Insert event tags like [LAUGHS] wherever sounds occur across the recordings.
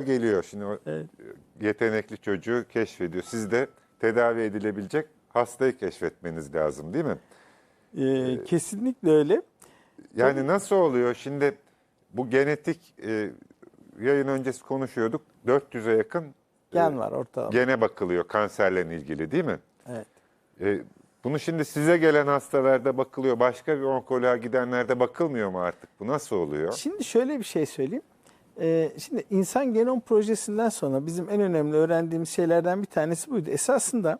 geliyor. Şimdi o Evet. yetenekli çocuğu keşfediyor. Siz de tedavi edilebilecek hastayı keşfetmeniz lazım değil mi? Ee, kesinlikle öyle. Yani nasıl oluyor? Şimdi bu genetik e, yayın öncesi konuşuyorduk. 400'e yakın Gen var ortalama. gene bakılıyor kanserle ilgili değil mi? Evet. E, bunu şimdi size gelen hastalarda bakılıyor. Başka bir onkoloğa gidenlerde bakılmıyor mu artık? Bu nasıl oluyor? Şimdi şöyle bir şey söyleyeyim. Ee, şimdi insan genom projesinden sonra bizim en önemli öğrendiğimiz şeylerden bir tanesi buydu. Esasında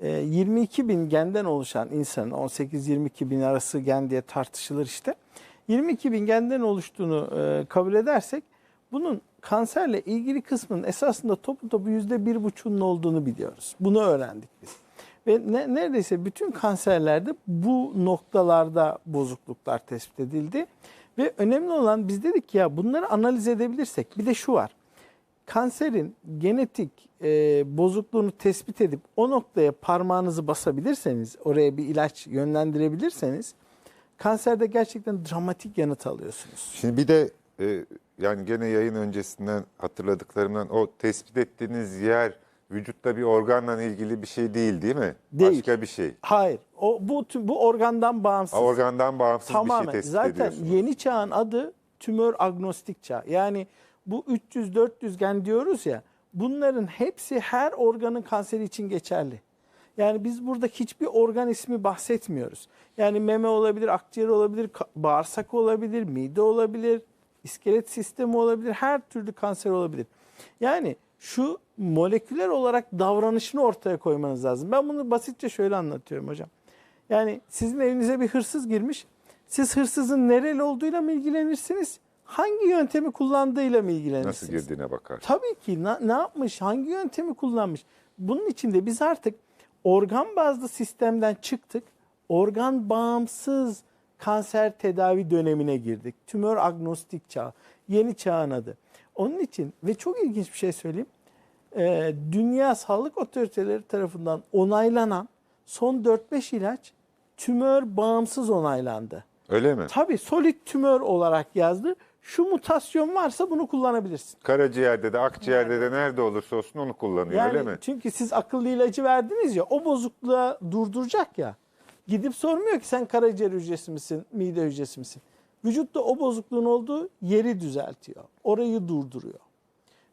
e, 22 bin genden oluşan insanın 18-22 bin arası gen diye tartışılır işte. 22 bin genden oluştuğunu e, kabul edersek bunun kanserle ilgili kısmının esasında topu topu yüzde bir buçuğunun olduğunu biliyoruz. Bunu öğrendik biz. Ve ne, neredeyse bütün kanserlerde bu noktalarda bozukluklar tespit edildi. Ve önemli olan biz dedik ki ya bunları analiz edebilirsek bir de şu var. Kanserin genetik e, bozukluğunu tespit edip o noktaya parmağınızı basabilirseniz, oraya bir ilaç yönlendirebilirseniz kanserde gerçekten dramatik yanıt alıyorsunuz. Şimdi bir de e, yani gene yayın öncesinden hatırladıklarımdan o tespit ettiğiniz yer vücutta bir organla ilgili bir şey değil değil mi? Değil. Başka bir şey. Hayır, o bu tüm- bu organdan bağımsız. Organdan bağımsız bir Tamamen. şey tespit Zaten ediyorsunuz. yeni çağın adı tümör agnostik çağ. Yani bu 300-400 gen diyoruz ya bunların hepsi her organın kanseri için geçerli. Yani biz burada hiçbir organ ismi bahsetmiyoruz. Yani meme olabilir, akciğer olabilir, bağırsak olabilir, mide olabilir, iskelet sistemi olabilir, her türlü kanser olabilir. Yani şu moleküler olarak davranışını ortaya koymanız lazım. Ben bunu basitçe şöyle anlatıyorum hocam. Yani sizin evinize bir hırsız girmiş. Siz hırsızın nereli olduğuyla mı ilgilenirsiniz? Hangi yöntemi kullandığıyla mı ilgilenirsiniz? Nasıl girdiğine bakar. Tabii ki na- ne yapmış, hangi yöntemi kullanmış. Bunun için de biz artık organ bazlı sistemden çıktık. Organ bağımsız kanser tedavi dönemine girdik. Tümör agnostik çağ, yeni çağın adı. Onun için ve çok ilginç bir şey söyleyeyim. Ee, Dünya Sağlık Otoriteleri tarafından onaylanan son 4-5 ilaç tümör bağımsız onaylandı. Öyle mi? Tabii solid tümör olarak yazdı. Şu mutasyon varsa bunu kullanabilirsin. Karaciğerde de akciğerde de nerede olursa olsun onu kullanıyor Yani öyle mi? çünkü siz akıllı ilacı verdiniz ya o bozukluğa durduracak ya. Gidip sormuyor ki sen karaciğer hücresi misin, mide hücresi misin? Vücutta o bozukluğun olduğu yeri düzeltiyor. Orayı durduruyor.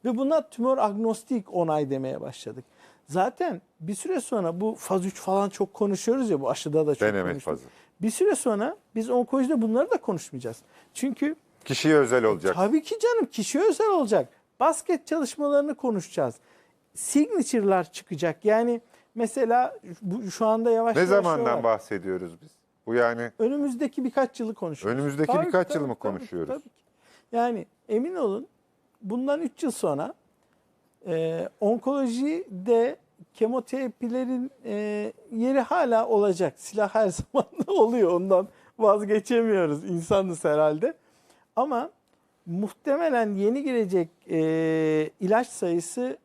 Ve buna tümör agnostik onay demeye başladık. Zaten bir süre sonra bu faz 3 falan çok konuşuyoruz ya bu aşıda da çok Denemek konuştuk. fazı. Bir süre sonra biz onkolojide bunları da konuşmayacağız. Çünkü Kişiye özel olacak. Tabii ki canım kişi özel olacak. Basket çalışmalarını konuşacağız. Signature'lar çıkacak. Yani mesela bu, şu anda yavaş Ne yavaş zamandan var. bahsediyoruz biz? Bu yani Önümüzdeki birkaç yılı konuşuyoruz. Önümüzdeki birkaç yıl mı konuşuyoruz? Tabii, ki. Yani emin olun bundan 3 yıl sonra e, onkolojide kemoterapilerin e, yeri hala olacak. Silah her [LAUGHS] zaman oluyor ondan vazgeçemiyoruz insanız herhalde. Ama muhtemelen yeni gelecek e, ilaç sayısı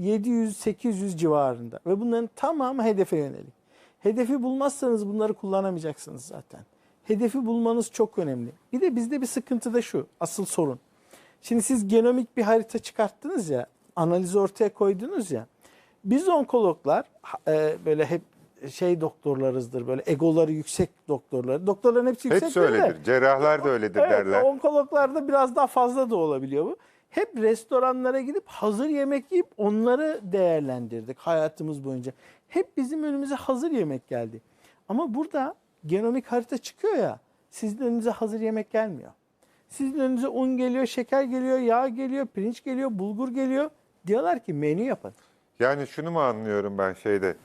700-800 civarında ve bunların tamamı hedefe yönelik. Hedefi bulmazsanız bunları kullanamayacaksınız zaten. Hedefi bulmanız çok önemli. Bir de bizde bir sıkıntı da şu, asıl sorun. Şimdi siz genomik bir harita çıkarttınız ya, analizi ortaya koydunuz ya. Biz onkologlar e, böyle hep şey doktorlarızdır, böyle egoları yüksek doktorlar. Doktorların hepsi yüksek hepsi öyledir. Cerrahlar da öyledir Evet, derler. onkologlarda biraz daha fazla da olabiliyor bu. Hep restoranlara gidip hazır yemek yiyip onları değerlendirdik hayatımız boyunca. Hep bizim önümüze hazır yemek geldi. Ama burada genomik harita çıkıyor ya, sizin önünüze hazır yemek gelmiyor. Sizin önünüze un geliyor, şeker geliyor, yağ geliyor, pirinç geliyor, bulgur geliyor. Diyorlar ki menü yapın. Yani şunu mu anlıyorum ben şeyde?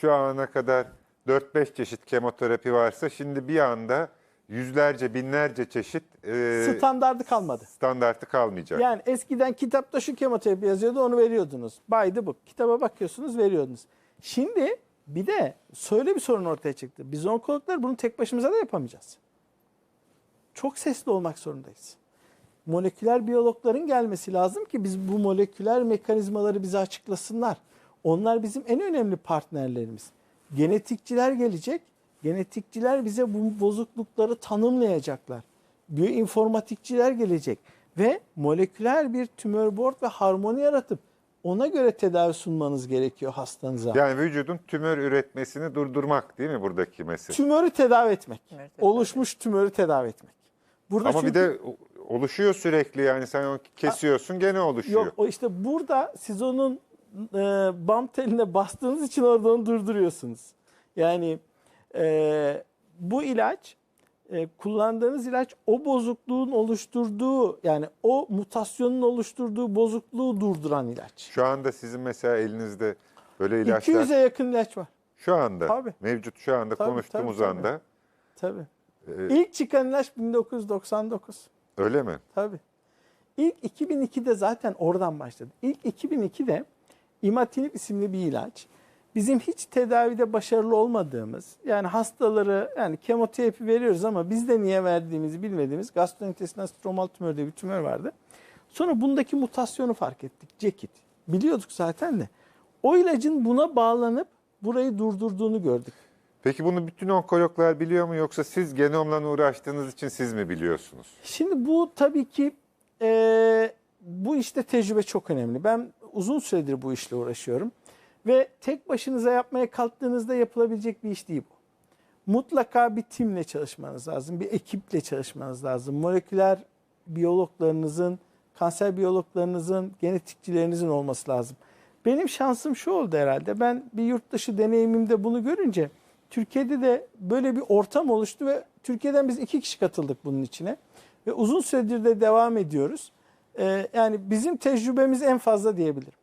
Şu ana kadar 4-5 çeşit kemoterapi varsa şimdi bir anda yüzlerce, binlerce çeşit e, Standardı kalmadı. standartı kalmayacak. Yani eskiden kitapta şu kemoterapi yazıyordu onu veriyordunuz. The book. Kitaba bakıyorsunuz veriyordunuz. Şimdi bir de şöyle bir sorun ortaya çıktı. Biz onkologlar bunu tek başımıza da yapamayacağız. Çok sesli olmak zorundayız. Moleküler biyologların gelmesi lazım ki biz bu moleküler mekanizmaları bize açıklasınlar. Onlar bizim en önemli partnerlerimiz. Genetikçiler gelecek. Genetikçiler bize bu bozuklukları tanımlayacaklar. Biyoinformatikçiler gelecek. ve moleküler bir tümör board ve harmoni yaratıp ona göre tedavi sunmanız gerekiyor hastanıza. Yani vücudun tümör üretmesini durdurmak değil mi buradaki mesele? Tümörü tedavi etmek. Tümörü tedavi Oluşmuş tümörü tedavi etmek. Burada Ama çünkü- bir de oluşuyor sürekli yani sen onu kesiyorsun gene oluşuyor. Yok o işte burada siz onun e, bam teline bastığınız için orada onu durduruyorsunuz. Yani e, bu ilaç e, kullandığınız ilaç o bozukluğun oluşturduğu yani o mutasyonun oluşturduğu bozukluğu durduran ilaç. Şu anda sizin mesela elinizde böyle ilaçlar 200'e yakın ilaç var. şu anda Tabii. mevcut şu anda Tabii, konuştuğumuz tabii, tabii. anda Tabii. e, İlk çıkan ilaç 1999. öyle mi? Tabii. İlk 2002'de zaten oradan başladı. İlk 2002'de imatinib isimli bir ilaç. Bizim hiç tedavide başarılı olmadığımız, yani hastaları yani kemoterapi veriyoruz ama biz de niye verdiğimizi bilmediğimiz gastrointestinal stromal tümör diye bir tümör vardı. Sonra bundaki mutasyonu fark ettik. Cekit. Biliyorduk zaten de. O ilacın buna bağlanıp burayı durdurduğunu gördük. Peki bunu bütün onkologlar biliyor mu yoksa siz genomla uğraştığınız için siz mi biliyorsunuz? Şimdi bu tabii ki e, bu işte tecrübe çok önemli. Ben uzun süredir bu işle uğraşıyorum. Ve tek başınıza yapmaya kalktığınızda yapılabilecek bir iş değil bu. Mutlaka bir timle çalışmanız lazım, bir ekiple çalışmanız lazım. Moleküler biyologlarınızın, kanser biyologlarınızın, genetikçilerinizin olması lazım. Benim şansım şu oldu herhalde. Ben bir yurt dışı deneyimimde bunu görünce Türkiye'de de böyle bir ortam oluştu ve Türkiye'den biz iki kişi katıldık bunun içine. Ve uzun süredir de devam ediyoruz. Ee, yani bizim tecrübemiz en fazla diyebilirim.